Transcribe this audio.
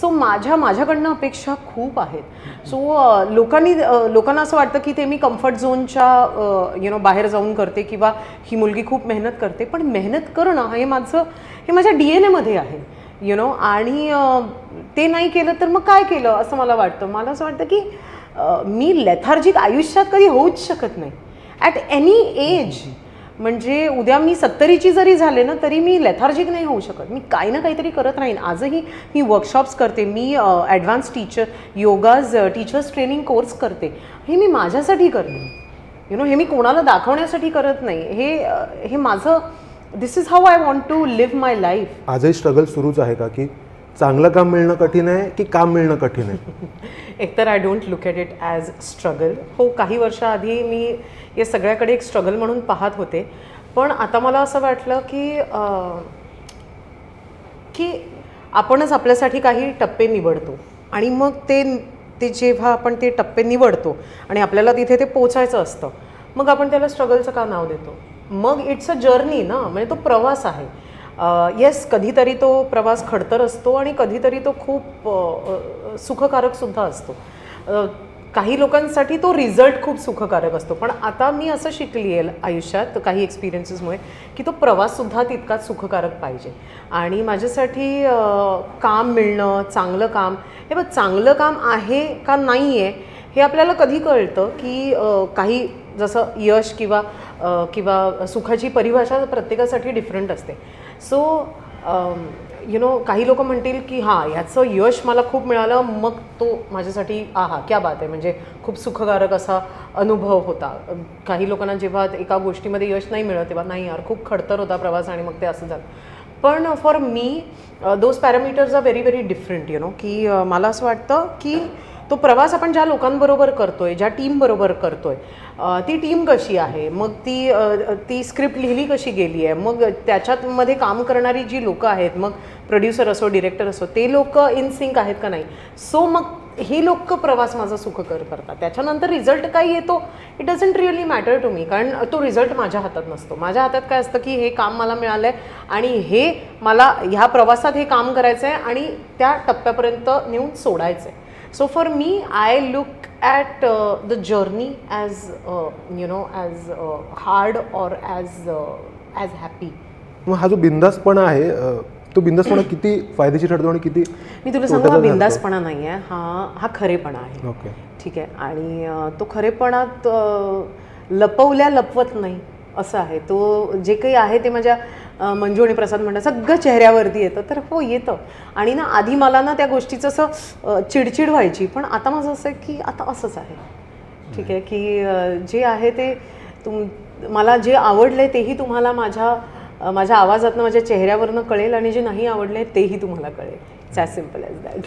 So माझ्या माझ्याकडनं अपेक्षा खूप आहेत. सो लोकांनी लोकांना असं वाटतं की ते मी कम्फर्ट झोनच्या यु नो बाहेर जाऊन करते किंवा ही मुलगी खूप मेहनत करते. पण मेहनत करणं हे माझं हे माझ्या डी एन एमध्ये आहे. यु नो आणि ते नाही केलं तर मग काय केलं असं मला वाटतं. मला असं वाटतं की मी लेथार्जिक आयुष्यात कधी होऊच शकत नाही. ॲट एनी एज म्हणजे उद्या मी सत्तरीची जरी झाले ना तरी मी लेथार्जिक नाही होऊ शकत. मी काही ना काहीतरी करत राहीन. आजही मी वर्कशॉप्स करते. मी advance teacher yogas teachers training course करते. हे मी माझ्यासाठी करते यु नो हे मी कोणाला दाखवण्यासाठी करत नाही. हे हे माझं this is how I want to live my life आजही स्ट्रगल सुरूच आहे का की चांगलं काम मिळणं कठीण आहे की काम मिळणं कठीण आहे? एकतर I don't look at it as struggle हो काही वर्षाआधी मी या सगळ्याकडे एक स्ट्रगल म्हणून पाहत होते. पण आता मला असं वाटलं की की आपणच आपल्यासाठी काही टप्पे निवडतो. आणि मग ते ते जेव्हा आपण ते टप्पे निवडतो आणि आपल्याला तिथे ते पोचायचं असतं मग आपण त्याला स्ट्रगलचं का नाव देतो? मग इट्स अ जर्नी ना म्हणजे तो प्रवास आहे. येस कधीतरी तो प्रवास खडतर असतो आणि कधीतरी तो खूप सुखकारकसुद्धा असतो. काही लोकांसाठी तो रिझल्ट खूप सुखकारक असतो. पण आता मी असं शिकली आहे आयुष्यात काही एक्सपिरियन्सेसमुळे की तो प्रवाससुद्धा तितकाच सुखकारक पाहिजे. आणि माझ्यासाठी काम मिळणं चांगलं काम हे बघ चांगलं काम आहे का नाही आहे हे आपल्याला कधी कळतं की काही जसं यश किंवा किंवा सुखाची परिभाषा प्रत्येकासाठी डिफरंट असते. सो यु नो काही लोक म्हणतील की हां ह्याचं यश मला खूप मिळालं मग तो माझ्यासाठी आहा क्या बात आहे. म्हणजे खूप सुखकारक असा अनुभव होता. काही लोकांना जेव्हा एका गोष्टीमध्ये यश नाही मिळत तेव्हा नाही यार खूप खडतर होता प्रवास आणि मग ते असं झालं. पण for me those parameters are very very different you know की मला असं वाटतं की तो प्रवास आपण ज्या लोकांबरोबर करतोय ज्या टीमबरोबर करतोय ती टीम कशी आहे? मग ती ती स्क्रिप्ट लिहिली कशी गेली आहे? मग त्याच्यातमध्ये काम करणारी जी लोकं आहेत मग प्रोड्युसर असो डिरेक्टर असो ते लोक इन सिंक आहेत का नाही? सो मग हे लोक प्रवास माझा सुखकर करतात. त्याच्यानंतर रिझल्ट काय येतो? It doesn't really matter to me कारण तो रिझल्ट माझ्या हातात नसतो. माझ्या हातात काय असतं की हे काम मला मिळालं आहे आणि हे मला ह्या प्रवासात हे काम करायचं आहे आणि त्या टप्प्यापर्यंत नेऊन सोडायचं आहे so for me I look at the journey as you know as hard or as as happy मग हा जो बिंदासपणा आहे अ, तो बिंदासपणा किती फायदेशीर ठरतो आणि किती मी तुला सांगू हा? बिंदासपणा नाही आहे हा हा खरेपणा आहे. ओके. ठीक आहे. आणि अ, तो खरेपणात अ, लपवल्या लपवत नाही असं आहे. तो जे काही आहे ते माझ्या मंजू आणि प्रसाद म्हणतात सगळं चेहऱ्यावरती येतं. तर हो येतं. आणि ना आधी मला ना त्या गोष्टीचं असं चिडचिड व्हायची. पण आता माझं असं आहे की आता असंच आहे. ठीक आहे की जे आहे ते तुम मला जे आवडलं आहे तेही तुम्हाला माझ्या माझ्या आवाजातनं माझ्या चेहऱ्यावरनं कळेल आणि जे नाही आवडलं आहे तेही तुम्हाला कळेल. It's as simple as that